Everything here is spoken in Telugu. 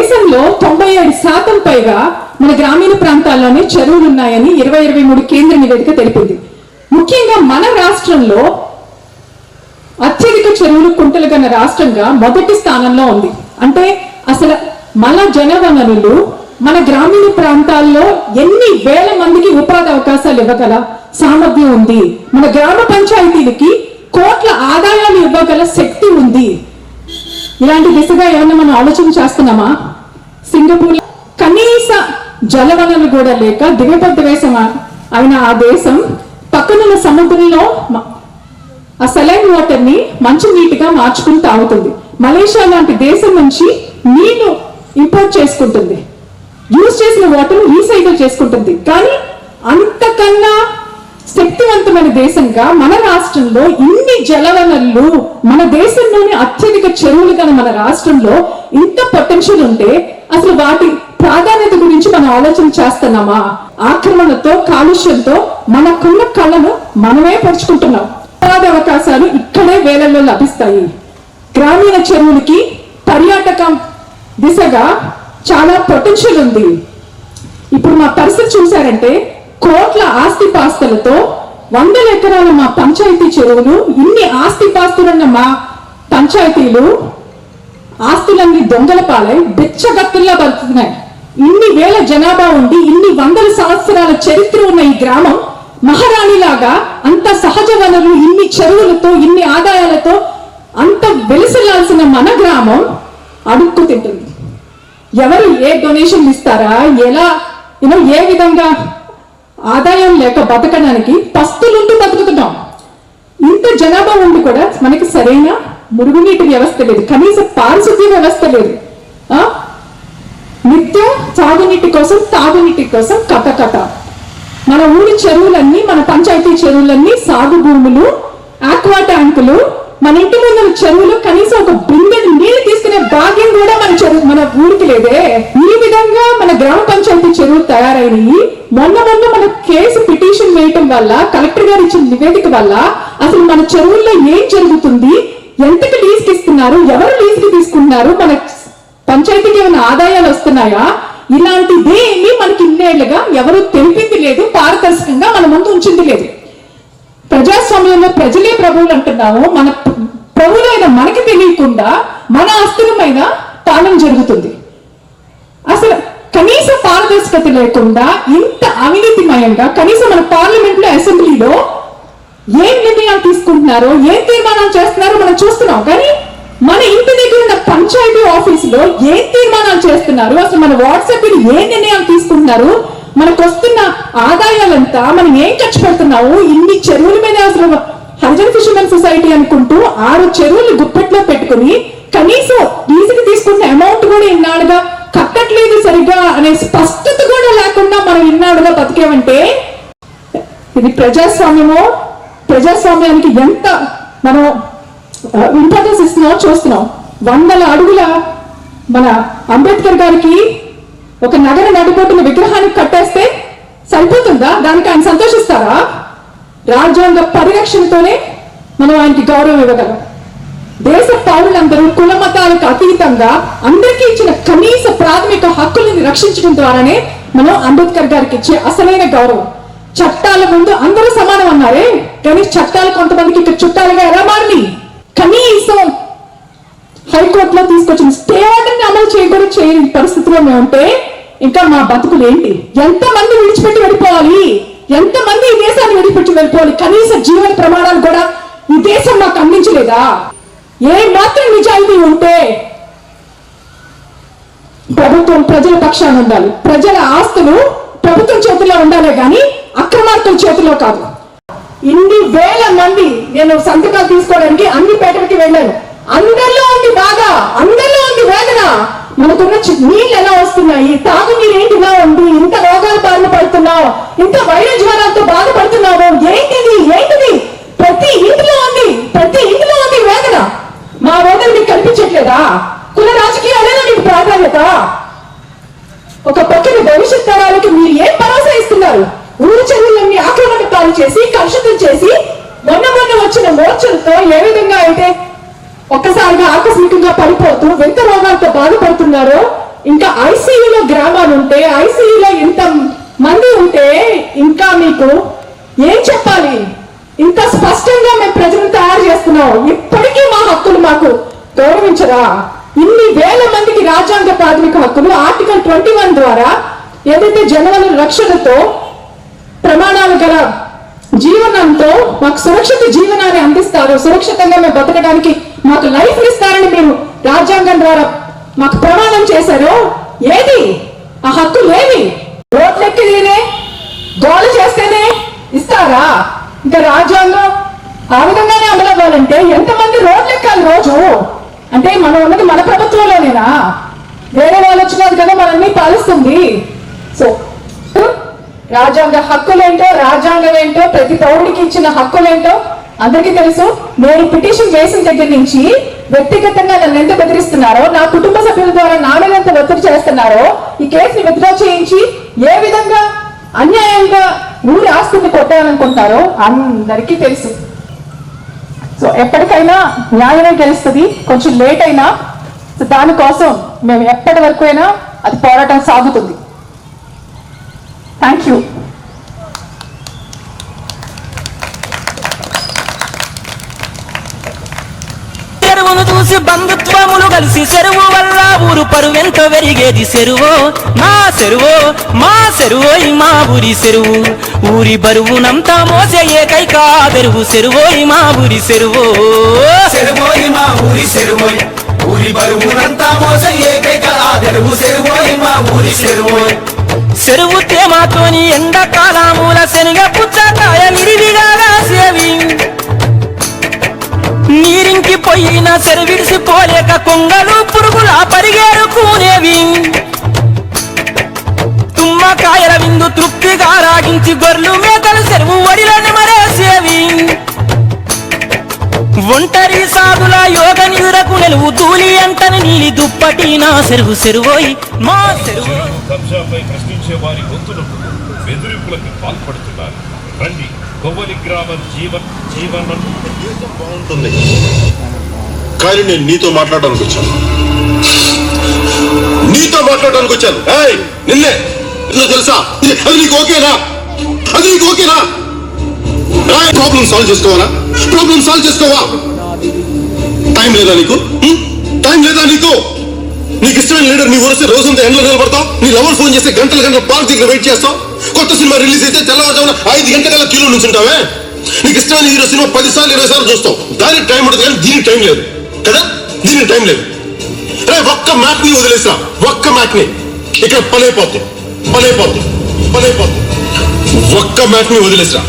దేశంలో తొంభై ఏడు శాతం పైగా మన గ్రామీణ ప్రాంతాల్లోనే చెరువులు ఉన్నాయని ఇరవై ఇరవై మూడు కేంద్ర నివేదిక తెలిపింది. ముఖ్యంగా మన రాష్ట్రంలో అత్యధిక చెరువులు కుంటలు గల రాష్ట్రంగా మొదటి స్థానంలో ఉంది. అంటే అసలు మన జనవనరులు మన గ్రామీణ ప్రాంతాల్లో ఎన్ని వేల మందికి ఉపాధి అవకాశాలు ఇవ్వగల సామర్థ్యం ఉంది. మన గ్రామ పంచాయతీలకి కోట్ల ఆదాయాలు ఇవ్వగల శక్తి ఉంది. ఇలాంటి దిశగా ఏమన్నా మనం ఆలోచన చేస్తున్నామా? సింగపూర్ కనీస జలవనలు కూడా లేక దిగబద్ద దేశం అయిన ఆ దేశం పక్కనున్న సముద్రంలో ఆ సెలైన్ వాటర్ని మంచి నీటిగా మార్చుకుని తాగుతుంది. మలేషియా లాంటి దేశం నుంచి నీళ్ళు ఇంపోర్ట్ చేసుకుంటుంది. యూజ్ చేసిన వాటర్ రీసైకిల్ చేసుకుంటుంది. కానీ అంతకన్నా శక్తివంతమైన దేశంగా మన రాష్ట్రంలో ఇన్ని జలవనరులు మన దేశంలోని అత్యధిక చెరువులు కానీ మన రాష్ట్రంలో ఇంత పొటెన్షియల్ ఉంటే అసలు వాటి ప్రాధాన్యత గురించి మనం ఆలోచన చేస్తున్నామా? ఆక్రమణతో కాలుష్యంతో మనకున్న కళను మనమే పరుచుకుంటున్నాం ఉపాధి అవకాశాలు ఇక్కడే వేలల్లో లభిస్తాయి. గ్రామీణ చెరువులకి పర్యాటకం దిశగా చాలా పొటెన్షియల్ ఉంది. ఇప్పుడు మా పరిస్థితి చూసారంటే కోట్ల ఆస్తి పాస్తులతో వందల ఎకరాల మా పంచాయతీ చెరువులు ఇన్ని ఆస్తి పాస్తులున్న మా పంచాయతీలు ఆస్తులన్నీ దొంగల పాలై బెచ్చగత్తుల్లా బతుకుతున్నాయి. ఇన్ని వేల జనాభా ఉండి ఇన్ని వందల సంవత్సరాల చరిత్ర ఉన్న ఈ గ్రామం మహారాణిలాగా అంత సహజ వనరులు ఇన్ని చెరువులతో ఇన్ని ఆదాయాలతో అంత వెలిసిల్లాల్సిన మన గ్రామం అడుక్కు తింటుంది. ఎవరు ఏ డొనేషన్ ఇస్తారా? ఎలా యూనో ఏ విధంగా ఆదాయం లేక బతకడానికి పస్తులుంటూ బతుకుతున్నాం. ఇంత జనాభా ఉండి కూడా మనకి సరైన మురుగునీటి వ్యవస్థ లేదు. కనీస పారిశుద్ధ్య వ్యవస్థ లేదు. నిత్యం తాగునీటి కోసం తాగునీటి కోసం కథ కథ. మన ఊరి చెరువులన్నీ మన పంచాయతీ చెరువులన్నీ సాగు భూములు ఆక్వా ట్యాంకులు మన ఇంటి ముందు చెరువులు కనీసం ఒక బిందెడు నీళ్ళు తీసుకునే భాగ్యం కూడా మన చెరువు మన ఊరికి లేదే. ఈ విధంగా మన గ్రామ పంచాయతీ చెరువులు తయారైనవి మొన్న మొన్న మన కేసు పిటిషన్ వేయటం వల్ల కలెక్టర్ గారు ఇచ్చిన నివేదిక వల్ల అసలు మన చెరువుల్లో ఏం జరుగుతుంది? ఎంతకి లీజుకి ఇస్తున్నారు? ఎవరు లీజుకి తీసుకున్నారు మన పంచాయతీకి ఏమైనా ఆదాయాలు వస్తున్నాయా? ఇలాంటిదేమి మనకి ఇన్నేళ్ళుగా ఎవరు తెలిపింది లేదు పారదర్శకంగా మన ముందు ఉంచింది లేదు. ప్రజలే ప్రభువులు అంటున్నామో. మన ప్రభులైన మనకి తెలియకుండా మన అస్థిరమైన పాలన జరుగుతుంది. అసలు కనీస పారదర్శకత లేకుండా ఇంత అవినీతిమయంగా కనీసం మన పార్లమెంట్లో అసెంబ్లీలో ఏం నిర్ణయాలు తీసుకుంటున్నారో ఏం తీర్మానాలు చేస్తున్నారో మనం చూస్తున్నాం. కానీ మన ఇంటి దగ్గర ఉన్న పంచాయతీ ఆఫీసులో ఏం తీర్మానాలు చేస్తున్నారు? అసలు మన వాట్సాప్ ఏ నిర్ణయాలు తీసుకుంటున్నారు? మనకు వస్తున్న ఆదాయాలంతా మనం ఏం ఖర్చు పెడుతున్నాము ఇన్ని చెరువుల మీద సొసైటీ అనుకుంటూ ఆరు చెరువులు గుప్పెట్లో పెట్టుకుని కనీసం లీజుకి తీసుకున్న అమౌంట్ కూడా ఇన్నాళ్ళుగా కట్టట్లేదు సరిగ్గా అనే స్పష్టత కూడా లేకుండా మనం ఇన్నాళ్ళుగా బతికేమంటే ఇది ప్రజాస్వామ్యమో ప్రజాస్వామ్యానికి ఎంత మనం ఇంపార్టెన్స్ ఇస్తున్నామో చూస్తున్నాం. వందల అడుగుల మన అంబేద్కర్ గారికి ఒక నగర నడిపోతున్న విగ్రహానికి కట్టేస్తే సరిపోతుందా? దానికి ఆయన సంతోషిస్తారా? రాజ్యాంగ పరిరక్షణతోనే మనం ఆయనకి గౌరవం ఇవ్వగలం. దేశ పౌరులందరూ కుల మతాలకు అతీతంగా అందరికీ ఇచ్చిన కనీస ప్రాథమిక హక్కులను రక్షించడం ద్వారానే మనం అంబేద్కర్ గారికి ఇచ్చే అసలైన గౌరవం. చట్టాల ముందు అందరూ సమానం అన్నారే కానీ చట్టాలు కొంతమందికి ఇక్కడ చుట్టాలుగా ఎలా మారింది? కనీసం హైకోర్టులో తీసుకొచ్చిన స్టే ఆర్డర్ని అమలు చేయకూడదు చేయని పరిస్థితిలో మేము ఉంటే ఇంకా మా బతుకులు ఏంటి? ఎంతమంది విడిచిపెట్టి వెళ్ళిపోవాలి? ఎంతమంది ఈ దేశాన్ని విడిచిపెట్టి వెళ్ళిపోవాలి? కనీస జీవన ప్రమాణాలు కూడా ఈ దేశం నాకు అందించలేదా? ఏ మాత్రం నిజాయితీ ఉంటే ప్రభుత్వం ప్రజల పక్షాన ఉండాలి. ప్రజల ఆస్తులు ప్రభుత్వం చేతిలో ఉండాలే కానీ అక్రమార్కుల చేతిలో కాదు. ఇన్ని వేల మంది నేను సంతకాలు తీసుకోవడానికి అన్ని పేటలకి వెళ్ళాను. అందరిలో ఉంది బాధ అందరిలో ఉంది వేదన. మనకున్న నీళ్ళు ఎలా వస్తున్నాయి? తాగునీరు ఏంటిలా ఉంది? ఇంత రోగాల బారిన పడుతున్నావు? ఇంత వైరస్ జ్వరాలతో బాధపడుతున్నావు? ఏంటిది? ఏంటిది? ప్రతి ఇంటిలో ఉంది ప్రతి ఇంటిలో ఉంది వేదన. మా వేదన మీకు కనిపించట్లేదా? కుల రాజకీయాలేనా మీకు ప్రాధాన్యత? ఒక పక్కన భవిష్యత్ తరాలకి మీరు ఏం భరోసా ఇస్తున్నారు? ఊరు చెరువులన్నీ ఆక్రమణ పాలు చేసి కలుషితం చేసి మొన్న మొన్న వచ్చిన మోర్చలతో ఏ విధంగా అయితే ఒక్కసారిగా ఆకస్మికంగా పడిపోతూ వింత రోగాలతో బాధపడుతున్నారో ఇంకా ఐసీయూలో గ్రామాలు ఉంటే ఐసీయూలో ఇంత మంది ఉంటే ఇంకా మీకు ఏం చెప్పాలి? ఇంత స్పష్టంగా మేము ప్రజలను తయారు చేస్తున్నాం. ఇప్పటికీ మా హక్కులు మాకు గౌరవించరా? ఇన్ని వేల మందికి రాజ్యాంగ ప్రాథమిక హక్కులు ఆర్టికల్ ట్వంటీ వన్ ద్వారా ఏదైతే జనవల రక్షణతో ప్రమాణాలు గల జీవనంతో మాకు సురక్షిత జీవనాన్ని అందిస్తారు సురక్షితంగా మేము బతకడానికి మాకు లైఫ్ ఇస్తారని మీరు రాజ్యాంగం ద్వారా మాకు ప్రమాణం చేశారు? ఏది? ఆ హక్కు లేవి రోడ్లెక్కినే గోల చేస్తేనే ఇస్తారా? ఇంకా రాజ్యాంగం ఆ విధంగానే అమలు అవ్వాలంటే ఎంతమంది రోడ్లెక్కాలి రోజు? అంటే మనం ఉన్నది మన ప్రభుత్వంలోనేనా? వేరే వాళ్ళు వచ్చినది కదా మనల్ని పాలిస్తుంది. సో రాజ్యాంగ హక్కులేంటో రాజ్యాంగం ఏంటో ప్రతి పౌరుడికి ఇచ్చిన హక్కులేంటో అందరికీ తెలుసు. నేను పిటిషన్ వేసిన దగ్గర నుంచి వ్యక్తిగతంగా నన్ను ఎంత బెదిరిస్తున్నారో నా కుటుంబ సభ్యుల ద్వారా నా మీద ఎంత ఒత్తిడి చేస్తున్నారో ఈ కేసుని విత్డ్రా చేయించి ఏ విధంగా అన్యాయంగా ఊరి ఆస్తుని కొట్టాలనుకుంటారో అందరికీ తెలుసు. సో ఎప్పటికైనా న్యాయమే గెలుస్తుంది. కొంచెం లేట్ అయినా సో దానికోసం మేము ఎప్పటి వరకు అయినా అది పోరాటం సాగుతుంది. థ్యాంక్ యూ చూసి బంధుత్వములు కలిసి చెరువు వల్ల ఊరు పరువెంత వెరిగేది చెరువో మా చెరువో మా చెరువోయ్ మా ఊరి చెరువు ఊరి బరువునంతా మోసే ఏకైక తెరువు చెరువోయ్ మా ఊరి చెరువో మా ఊరి సెరువోయ్. ఊరి బరువునంతా మోస ఏకైక ఆదరువు సెరువోయి మా ఊరి సెరువోయ్. చెరువు తేమాతోని ఎండకాలముల శనగ పుచ్చకాయ నిరివిగా రాసేవి. నీరింకి పోయిన చెరువిడిసి పోలేక కొంగలు పురుగులా పరిగేరు కూనేవి. తుమ్మకాయల విందు తృప్తిగా రాగించి గొర్రెలు మేకలు చెరువు వడిలోని మరేసేవి. ఒంటరి సాధుల యోగ నిదురకు నిలువు తూలి అంటని నీలి దుప్పటి నా చెరువు చెరువోయ్ మా చెరువు కబ్జాపై ప్రశ్నించే వారి గొంతులకు బెదిరింపులకు పాల్పడుతున్నారు. రండి కొవ్వలి గ్రామం జీవన్ జీవనం బాగుంటుంది. కానీ నేను నీతో మాట్లాడడానికి వచ్చాను. నీతో మాట్లాడడానికి వచ్చాను. ఏయ్ నిన్నే. నిన్ను తెలుసా? అది నీకు ఓకేనా? అది నీకు ఓకేనా ప్రాబ్లం సాల్వ్ చేసుకోవాలా? ప్రాబ్లం సాల్వ్ చేసుకోవా? టైం లేదా నీకు? టైం లేదా నీకు? నీకు ఇష్టమైన లీడర్ నీ ఊరిస్తే రోజంతా ఎండలో నిలబడతావు. నీ లవర్ ఫోన్ చేస్తే గంటల గంటల పార్క్ దగ్గర వెయిట్ చేస్తావు. కొత్త సినిమా రిలీజ్ అయితే తెల్లవారుజామున ఐదు గంటల క్యూలో నుంచి ఉంటావే నీకు ఇష్టమైన హీరో సినిమా పది సార్లు ఇరవై సార్లు చూస్తావు. దానికి టైం ఉంటుంది కానీ దీనికి టైం లేదు. కదా? దీనికి టైం లేదు. రే ఒక్క మ్యాప్ని వదిలేసా ఒక్క మ్యాప్ని. ఇక్కడ పనైపోతుంది పనైపోతుంది పనైపోతుంది ఒక్క మ్యాప్ని వదిలేసా